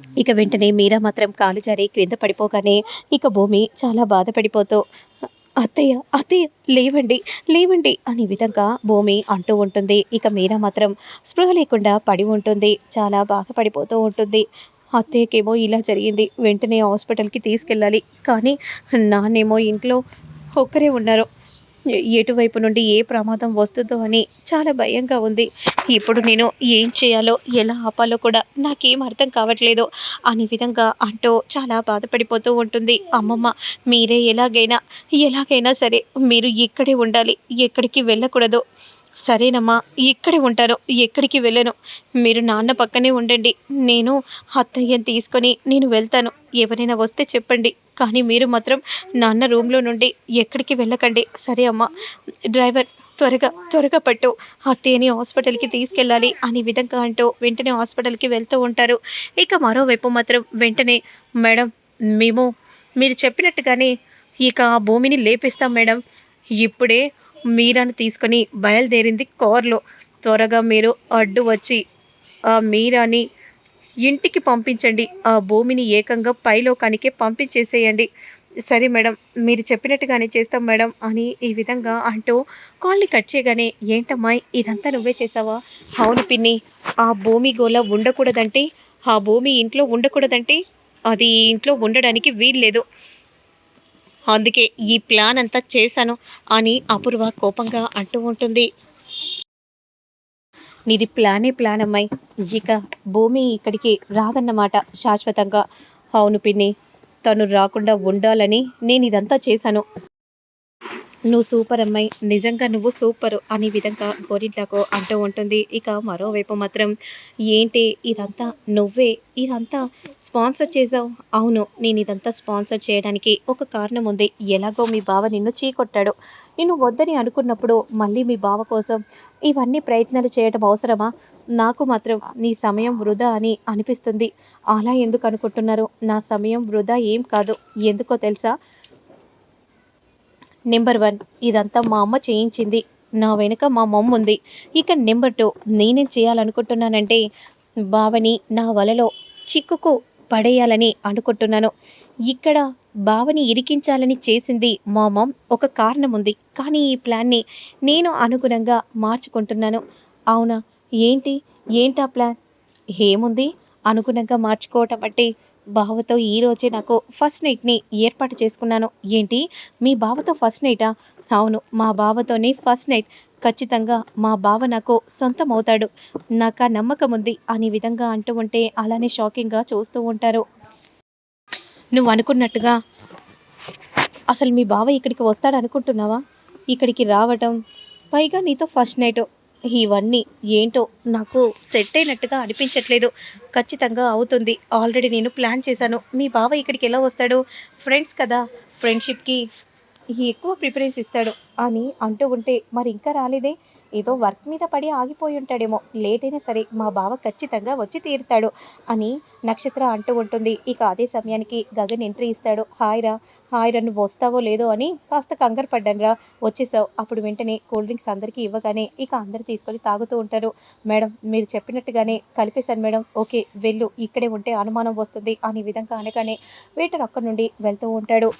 ఇక వెంటనే మీరా మాత్రం కాలు జారి క్రింద పడిపోగానే ఇక భూమి చాలా బాధపడిపోతూ అత్తయ్య అత్తయ్య లేవండి లేవండి అనే విధంగా భూమి అంటూ ఉంటుంది. ఇక మీరా మాత్రం స్పృహ లేకుండా పడి ఉంటుంది. చాలా బాధపడిపోతూ ఉంటుంది. అత్తయ్యకేమో ఇలా జరిగింది. వెంటనే హాస్పిటల్కి తీసుకెళ్ళాలి. కానీ నాన్నేమో ఇంట్లో ఒక్కరే ఉన్నారు. ఎటువైపు నుండి ఏ ప్రమాదం వస్తుందో అని చాలా భయంగా ఉంది. ఇప్పుడు నేను ఏం చేయాలో ఎలా ఆపాలో కూడా నాకేం అర్థం కావట్లేదు. అనే విధంగా అంటూ చాలా బాధపడిపోతూ ఉంటుంది. అమ్మమ్మ మీరే ఎలాగైనా ఎలాగైనా సరే మీరు ఇక్కడే ఉండాలి. ఎక్కడికి వెళ్ళకూడదు. సరేనమ్మా ఇక్కడే ఉంటాను. ఎక్కడికి వెళ్ళను. మీరు నాన్న పక్కనే ఉండండి. నేను అత్తయ్యని తీసుకొని నేను వెళ్తాను. ఎవరైనా వస్తే చెప్పండి. కానీ మీరు మాత్రం నాన్న రూమ్లో నుండి ఎక్కడికి వెళ్ళకండి. సరే అమ్మా. డ్రైవర్ త్వరగా త్వరగా పట్టు. అత్తయ్యని హాస్పిటల్కి తీసుకెళ్ళాలి అనే విధంగా అంటూ వెంటనే హాస్పిటల్కి వెళ్తూ ఉంటారు. ఇక మరోవైపు మాత్రం వెంటనే మేడం మేము మీరు చెప్పినట్టుగానే ఇక ఆ భూమిని లేపిస్తాం మేడం. ఇప్పుడే మీరాను తీసుకొని బయలుదేరింది కార్లో. త్వరగా మీరు అడ్డు వచ్చి ఆ మీరాని ఇంటికి పంపించండి. ఆ భూమిని ఏకంగా పైలోకానికే పంపించేసేయండి. సరే మేడం మీరు చెప్పినట్టుగానే చేస్తాం మేడం అని ఈ విధంగా అంటూ కాల్ని కట్ చేయగానే ఏంటమ్మా ఇదంతా నువ్వే చేసావా? అవును పిన్ని ఆ భూమి గోల ఉండకూడదంటే ఆ భూమి ఇంట్లో ఉండకూడదంటే అది ఇంట్లో ఉండడానికి వీల్లేదు. అందుకే ఈ ప్లాన్ అంతా చేశాను అని అపూర్వ కోపంగా అంటూ ఉంటుంది. నీది ప్లానే ప్లాన్ అమ్మాయి. ఇక భూమి ఇక్కడికి రాదన్నమాట శాశ్వతంగా. అవును పిన్ని తను రాకుండా ఉండాలని నేను ఇదంతా చేశాను. నువ్వు సూపర్ అమ్మాయి. నిజంగా నువ్వు సూపరు అనే విధంగా గోరింటాకు అంటూ ఉంటుంది. ఇక మరోవైపు మాత్రం ఏంటి ఇదంతా నువ్వే? ఇదంతా స్పాన్సర్ చేసావు అవును నేను ఇదంతా స్పాన్సర్ చేయడానికి ఒక కారణం ఉంది. ఎలాగో మీ బావ నిన్ను చీకొట్టాడు. నిన్ను వద్దని అనుకున్నప్పుడు మళ్ళీ మీ బావ కోసం ఇవన్నీ ప్రయత్నాలు చేయడం అవసరమా? నాకు మాత్రం నీ సమయం వృధా అని అనిపిస్తుంది. అలా ఎందుకు అనుకుంటున్నారు? నా సమయం వృధా ఏం కాదు. ఎందుకో తెలుసా? నెంబర్ వన్ ఇదంతా మా అమ్మ చేయించింది. నా వెనుక మా మమ్మ ఉంది. ఇక నెంబర్ టూ నేనేం చేయాలనుకుంటున్నానంటే బావని నా వలలో చిక్కుకు పడేయాలని అనుకుంటున్నాను. ఇక్కడ బావని ఇరికించాలని చేసింది మా మమ్ ఒక కారణం ఉంది కానీ ఈ ప్లాన్ని నేను అనుగుణంగా మార్చుకుంటున్నాను. అవునా? ఏంటి? ఏంటా ప్లాన్? ఏముంది? అనుగుణంగా మార్చుకోవటం అంటే బావతో ఈ రోజే నాకు ఫస్ట్ నైట్ని ఏర్పాటు చేసుకున్నాను. ఏంటి? మీ బావతో ఫస్ట్ నైటా అవును మా బావతోనే ఫస్ట్ నైట్ ఖచ్చితంగా మా బావ నాకు సొంతం అవుతాడు. నాకు ఆ నమ్మకం ఉంది అనే విధంగా అంటూ ఉంటే అలానే షాకింగ్గా చూస్తూ ఉంటారు. నువ్వు అనుకున్నట్టుగా అసలు మీ బావ ఇక్కడికి వస్తాడు అనుకుంటున్నావా ఇక్కడికి రావటం పైగా నీతో ఫస్ట్ నైట్ ఇవన్నీ ఏంటో నాకు సెట్ అయినట్టుగా అనిపించట్లేదు. ఖచ్చితంగా అవుతుంది. ఆల్రెడీ నేను ప్లాన్ చేశాను. మీ బావ ఇక్కడికి ఎలా వస్తాడు? ఫ్రెండ్స్ కదా. ఫ్రెండ్షిప్కి ఎక్కువ ప్రిఫరెన్స్ ఇస్తాడు అని అంటూ ఉంటే మరి ఇంకా రాలేదే? ఏదో వర్క్ మీద పడి ఆగిపోయి ఉంటాడేమో. లేట్ అయినా సరే మా బావ ఖచ్చితంగా వచ్చి తీరుతాడు అని నక్షత్ర అంటూ ఉంటుంది. ఇక అదే సమయానికి గగన్ ఎంట్రీ ఇస్తాడు. హాయ్ రా నువ్వు వస్తావో లేదో అని కాస్త కంగారు పడ్డాను రా. వచ్చేసావు. అప్పుడు వెంటనే కూల్ డ్రింక్స్ అందరికీ ఇవ్వగానే ఇక అందరు తీసుకొని తాగుతూ ఉంటారు. మేడం మీరు చెప్పినట్టుగానే కలిపేశాను మేడం. ఓకే వెళ్ళు. ఇక్కడే ఉంటే అనుమానం వస్తుంది. అనే విధంగా అనగానే వెయిటర్ అక్కడి నుండి వెళ్తూ ఉంటాడు.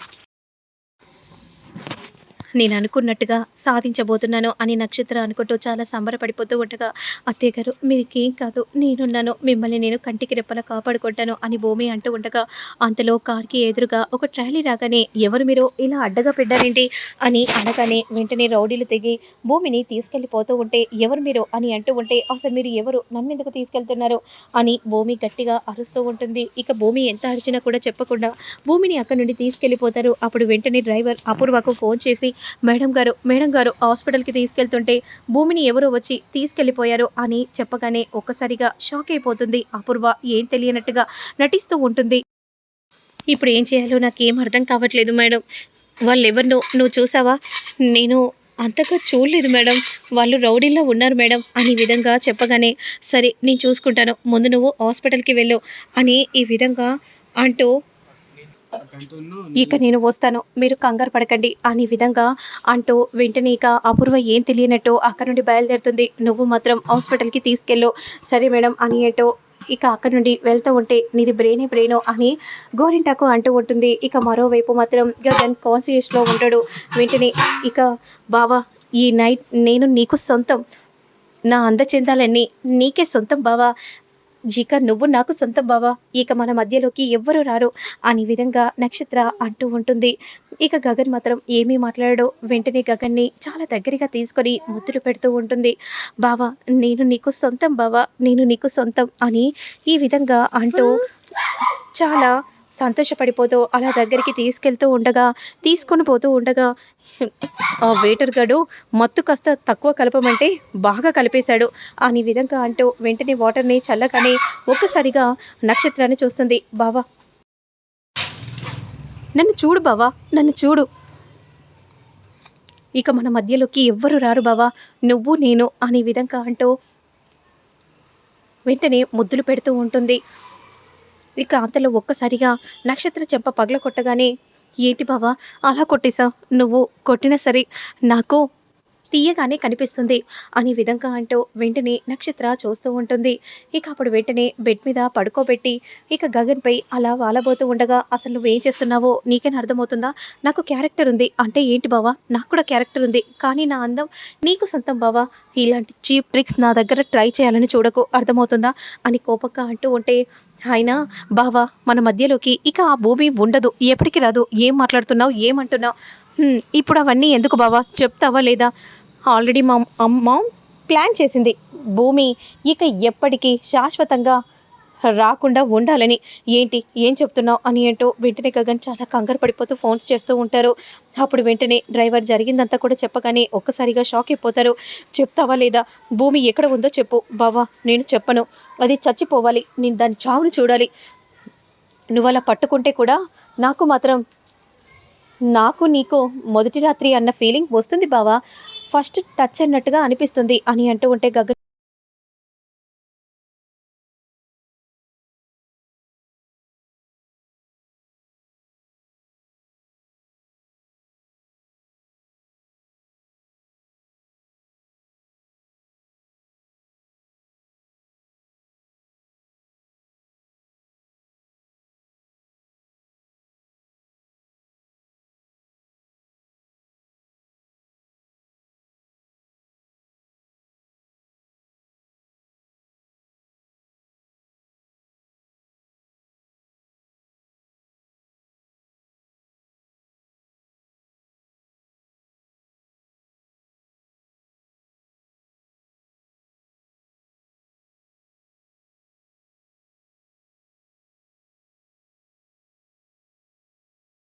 నేను అనుకున్నట్టుగా సాధించబోతున్నాను అని నక్షత్ర అనుకుంటూ చాలా సంబరపడిపోతూ ఉండగా అత్తయ్య గారు మీకేం కాదు నేనున్నాను మిమ్మల్ని నేను కంటికి రెప్పలా కాపాడుకుంటాను అని భూమి అంటూ ఉండగా అంతలో కార్కి ఎదురుగా ఒక ట్రాలీ రాగానే ఎవరు మీరు ఇలా అడ్డగా పెట్టారేంటి? అని అనగానే వెంటనే రౌడీలు తెగి భూమిని తీసుకెళ్ళిపోతూ ఉంటే ఎవరు మీరు? అని అంటూ ఉంటే అసలు మీరు ఎవరు? నన్ను ఎందుకు తీసుకెళ్తున్నారు? అని భూమి గట్టిగా అరుస్తూ ఉంటుంది. ఇక భూమి ఎంత అరిచినా కూడా చెప్పకుండా భూమిని అక్కడి నుండి తీసుకెళ్ళిపోతారు. అప్పుడు వెంటనే డ్రైవర్ అపూర్వకు ఫోన్ చేసి మేడం గారు మేడం గారు హాస్పిటల్కి తీసుకెళ్తుంటే భూమిని ఎవరో వచ్చి తీసుకెళ్ళిపోయారు అని చెప్పగానే ఒక్కసారిగా షాక్ అయిపోతుంది. అపూర్వ ఏం తెలియనట్టుగా నటిస్తూ ఉంటుంది. ఇప్పుడు ఏం చేయాలో నాకేం అర్థం కావట్లేదు మేడం. వాళ్ళు ఎవరినో నువ్వు చూసావా? నేను అంతగా చూడలేదు మేడం. వాళ్ళు రౌడీల్లో ఉన్నారు మేడం అని విధంగా చెప్పగానే సరే నేను చూసుకుంటాను. ముందు నువ్వు హాస్పిటల్కి వెళ్ళు అని ఈ విధంగా అంటూ ఇక నేను వస్తాను. మీరు కంగారు పడకండి. అనే విధంగా అంటూ వెంటనే ఇక అపూర్వ ఏం తెలియనట్టు అక్కడ నుండి బయలుదేరుతుంది. నువ్వు మాత్రం హాస్పిటల్కి తీసుకెళ్ళు. సరే మేడం అని అంటూ ఇక అక్కడ నుండి వెళ్తూ ఉంటే నీది బ్రెయినే బ్రెయినో అని గోరింటాకు అంటూ ఉంటుంది. ఇక మరోవైపు మాత్రం గగన్ కాన్సియస్లో ఉంటాడు వెంటనే ఇక బావా ఈ నైట్ నేను నీకు సొంతం. నా అందచందాలన్నీ నీకే సొంతం బావా. ఇక నువ్వు నాకు సొంతం బావా. ఇక మన మధ్యలోకి ఎవ్వరు రారు అనే విధంగా నక్షత్ర అంటూ ఉంటుంది. ఇక గగన్ మాత్రం ఏమీ మాట్లాడో వెంటనే గగన్ని చాలా దగ్గరగా తీసుకొని ముద్దులు పెడుతూ ఉంటుంది. బావా నేను నీకు సొంతం బావా. నేను నీకు సొంతం అని ఈ విధంగా అంటూ చాలా సంతోషపడిపోతూ అలా దగ్గరికి తీసుకెళ్తూ ఉండగా తీసుకొని పోతూ ఉండగా ఆ వెయిటర్ గడు మత్తు కాస్త తక్కువ కలపమంటే బాగా కలిపేశాడు. అని విధంగా అంటూ వెంటనే వాటర్ని చల్లగానే ఒక్కసారిగా నక్షత్రాన్ని చూస్తుంది. బావా నన్ను చూడు బావా నన్ను చూడు. ఇక మన మధ్యలోకి ఎవ్వరు రారు బావా నువ్వు నేను అనే విధంగా అంటూ వెంటనే ముద్దులు పెడుతూ ఉంటుంది. ఇక అంతలో ఒక్కసారిగా నక్షత్ర చెంప పగల కొట్టగానే ఏంటి బావా అలా కొట్టేశావు? నువ్వు కొట్టినా సరే నాకు తీయగానే కనిపిస్తుంది. అనే విధంగా అంటూ వెంటనే నక్షత్ర చూస్తూ ఉంటుంది. ఇక అప్పుడు వెంటనే బెడ్ మీద పడుకోబెట్టి ఇక గగన్పై అలా వాలబోతూ ఉండగా అసలు నువ్వేం చేస్తున్నావో? నీకేనా అర్థమవుతుందా? నాకు క్యారెక్టర్ ఉంది. అంటే ఏంటి బావా? నాకు కూడా క్యారెక్టర్ ఉంది. కానీ నా అందం నీకు సొంతం బావా? ఇలాంటి చీప్ ట్రిక్స్ నా దగ్గర ట్రై చేయాలని చూడకు. అర్థమవుతుందా? అని కోపంగా అంటూ ఉంటే ఆయన బావా మన మధ్యలోకి ఇక ఆ భూమి ఉండదు. ఎప్పటికి రాదు. ఏం మాట్లాడుతున్నావు? ఏమంటున్నావు? ఇప్పుడు అవన్నీ ఎందుకు బావా? చెప్తావా లేదా? ఆల్రెడీ మా అమ్మ ప్లాన్ చేసింది. భూమి ఇక ఎప్పటికీ శాశ్వతంగా రాకుండా ఉండాలని. ఏంటి ఏం చెప్తున్నావు అని ఏంటో వెంటనే గగన్ చాలా కంగారు పడిపోతూ ఫోన్స్ చేస్తూ ఉంటారు. అప్పుడు వెంటనే డ్రైవర్ జరిగిందంతా కూడా చెప్పగానే ఒక్కసారిగా షాక్ అయిపోతారు. చెప్తావా లేదా? భూమి ఎక్కడ ఉందో చెప్పు. బావా నేను చెప్పను. అది చచ్చిపోవాలి. నేను దాని చావును చూడాలి. నువ్వు అలా పట్టుకుంటే కూడా నాకు మాత్రం నాకు నీకు మొదటి రాత్రి అన్న ఫీలింగ్ వస్తుంది బావా. ఫస్ట్ టచ్ అన్నట్టుగా అనిపిస్తుంది అని అంటూ ఉంటే గగన్